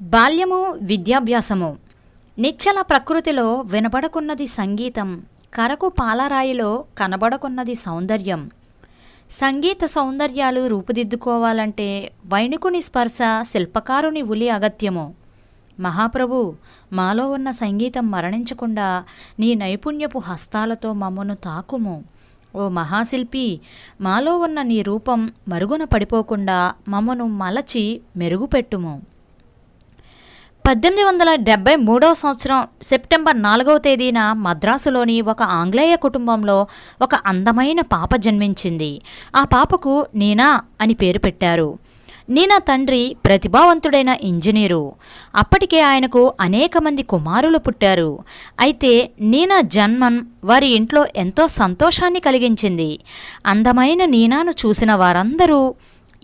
బాల్యము విద్యాభ్యాసము. నిశ్చల ప్రకృతిలో వినబడకున్నది సంగీతం కరకు పాలరాయిలో కనబడకున్నది సౌందర్యం. సంగీత సౌందర్యాలు రూపుదిద్దుకోవాలంటే వైణికుని స్పర్శ శిల్పకారుని ఉలి అగత్యము. మహాప్రభు మాలో ఉన్న సంగీతం మరణించకుండా నీ నైపుణ్యపు హస్తాలతో మమ్మను తాకుము. ఓ మహాశిల్పి మాలో ఉన్న నీ రూపం మరుగున పడిపోకుండా మమ్మను మలచి మెరుగుపెట్టుము. పద్దెనిమిది వందల డెబ్బై మూడవ సంవత్సరం సెప్టెంబర్ నాలుగవ తేదీన మద్రాసులోని ఒక ఆంగ్లేయ కుటుంబంలో ఒక అందమైన పాప జన్మించింది. ఆ పాపకు నీనా అని పేరు పెట్టారు. నీనా తండ్రి ప్రతిభావంతుడైన ఇంజనీరు. అప్పటికే ఆయనకు అనేక మంది కుమారులు పుట్టారు. అయితే నీనా జన్మం వారి ఇంట్లో ఎంతో సంతోషాన్ని కలిగించింది. అందమైన నీనాను చూసిన వారందరూ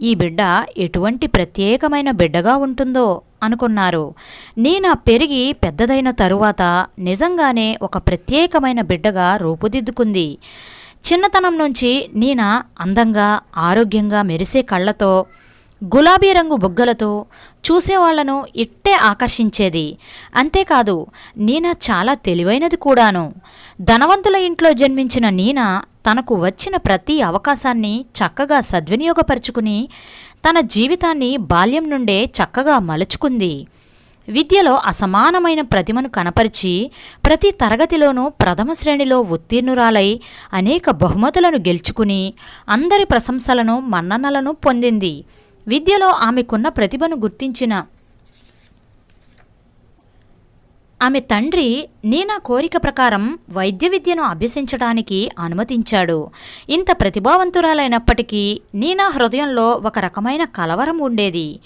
ఈ బిడ్డ ఎటువంటి ప్రత్యేకమైన బిడ్డగా ఉంటుందో అనుకున్నారు. నేను పెరిగి పెద్దదైన తరువాత నిజంగానే ఒక ప్రత్యేకమైన బిడ్డగా రూపుదిద్దుకుంది. చిన్నతనం నుంచి నీనా అందంగా ఆరోగ్యంగా మెరిసే కళ్ళతో గులాబీ రంగు బుగ్గలతో చూసేవాళ్ళను ఇట్టే ఆకర్షించేది. అంతేకాదు నీనా చాలా తెలివైనది కూడాను. ధనవంతుల ఇంట్లో జన్మించిన నీనా తనకు వచ్చిన ప్రతి అవకాశాన్ని చక్కగా సద్వినియోగపరుచుకుని తన జీవితాన్ని బాల్యం నుండే చక్కగా మలుచుకుంది. విద్యలో అసమానమైన ప్రతిమను కనపరిచి ప్రతి తరగతిలోనూ ప్రథమ శ్రేణిలో ఉత్తీర్ణురాలై అనేక బహుమతులను గెలుచుకుని అందరి ప్రశంసలను మన్ననలను పొందింది. విద్యలో ఆమెకున్న ప్రతిభను గుర్తించిన. ఆమె తండ్రి నీనా కోరిక ప్రకారం వైద్య విద్యను అభ్యసించడానికి అనుమతించాడు. ఇంత ప్రతిభావంతురాలైనప్పటికీ నీనా హృదయంలో ఒక రకమైన కలవరం ఉండేది.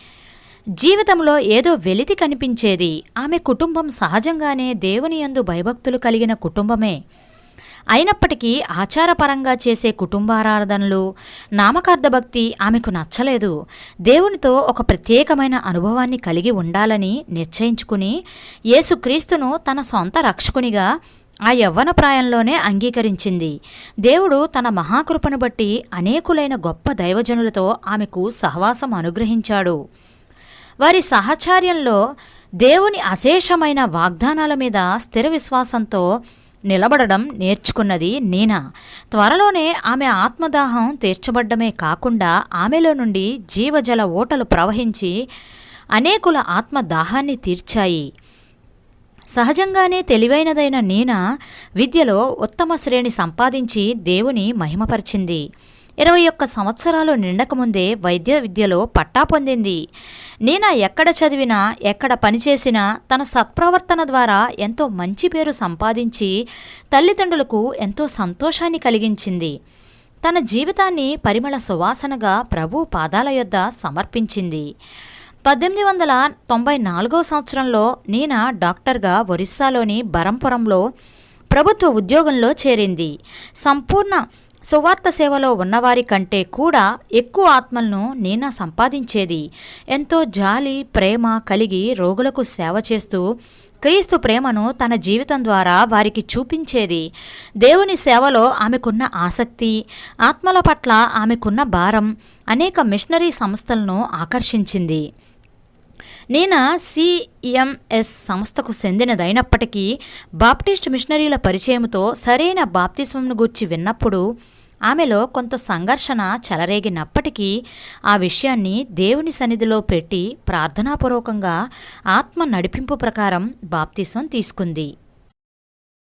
జీవితంలో ఏదో వెలితి కనిపించేది. ఆమె కుటుంబం సహజంగానే దేవుని యందు భయభక్తులు కలిగిన కుటుంబమే. అయినప్పటికీ ఆచారపరంగా చేసే కుటుంబారాధనలు నామకార్థ భక్తి ఆమెకు నచ్చలేదు. దేవునితో ఒక ప్రత్యేకమైన అనుభవాన్ని కలిగి ఉండాలని నిశ్చయించుకుని యేసుక్రీస్తును తన సొంత రక్షకునిగా ఆ యవ్వన ప్రాయంలోనే అంగీకరించింది. దేవుడు తన మహాకృపను బట్టి అనేకులైన గొప్ప దైవజనులతో ఆమెకు సహవాసం అనుగ్రహించాడు. వారి సహచార్యంలో దేవుని అశేషమైన వాగ్దానాల మీద స్థిర విశ్వాసంతో నిలబడడం నేర్చుకున్నది నీనా? త్వరలోనే ఆమె ఆత్మదాహం తీర్చబడ్డమే కాకుండా ఆమెలో నుండి జీవజల ఓటలు ప్రవహించి అనేకుల ఆత్మదాహాన్ని తీర్చాయి. సహజంగానే తెలివైనదైన నీనా విద్యలో ఉత్తమ శ్రేణి సంపాదించి దేవుని మహిమపరిచింది. ఇరవై ఒక్క సంవత్సరాలు నిండకముందే వైద్య విద్యలో పట్టా పొందింది. నీనా ఎక్కడ చదివినా ఎక్కడ పనిచేసినా తన సత్ప్రవర్తన ద్వారా ఎంతో మంచి పేరు సంపాదించి తల్లిదండ్రులకు ఎంతో సంతోషాన్ని కలిగించింది. తన జీవితాన్ని పరిమళ సువాసనగా ప్రభు పాదాల యొద్ద సమర్పించింది. పద్దెనిమిది వందల తొంభై నాలుగవ సంవత్సరంలో నీనా డాక్టర్గా ఒరిస్సాలోని బరంపురంలో ప్రభుత్వ ఉద్యోగంలో చేరింది. సంపూర్ణ సువార్త సేవలో ఉన్నవారి కంటే కూడా ఎక్కువ ఆత్మలను నేనా సంపాదించేది? ఎంతో జాలి ప్రేమ కలిగి రోగులకు సేవ చేస్తూ క్రీస్తు ప్రేమను తన జీవితం ద్వారా వారికి చూపించేది. దేవుని సేవలో ఆమెకున్న ఆసక్తి ఆత్మల పట్ల ఆమెకున్న భారం అనేక మిషనరీ సంస్థలను ఆకర్షించింది. నేను సిఎంఎస్ సంస్థకు చెందినదైనప్పటికీ బాప్టిస్ట్ మిషనరీల పరిచయంతో సరైన బాప్తిస్వంను గూర్చి విన్నప్పుడు ఆమెలో కొంత సంఘర్షణ చెలరేగినప్పటికీ ఆ విషయాన్ని దేవుని సన్నిధిలో పెట్టి ప్రార్థనాపూర్వకంగా ఆత్మ నడిపింపు ప్రకారం బాప్తీసం తీసుకుంది.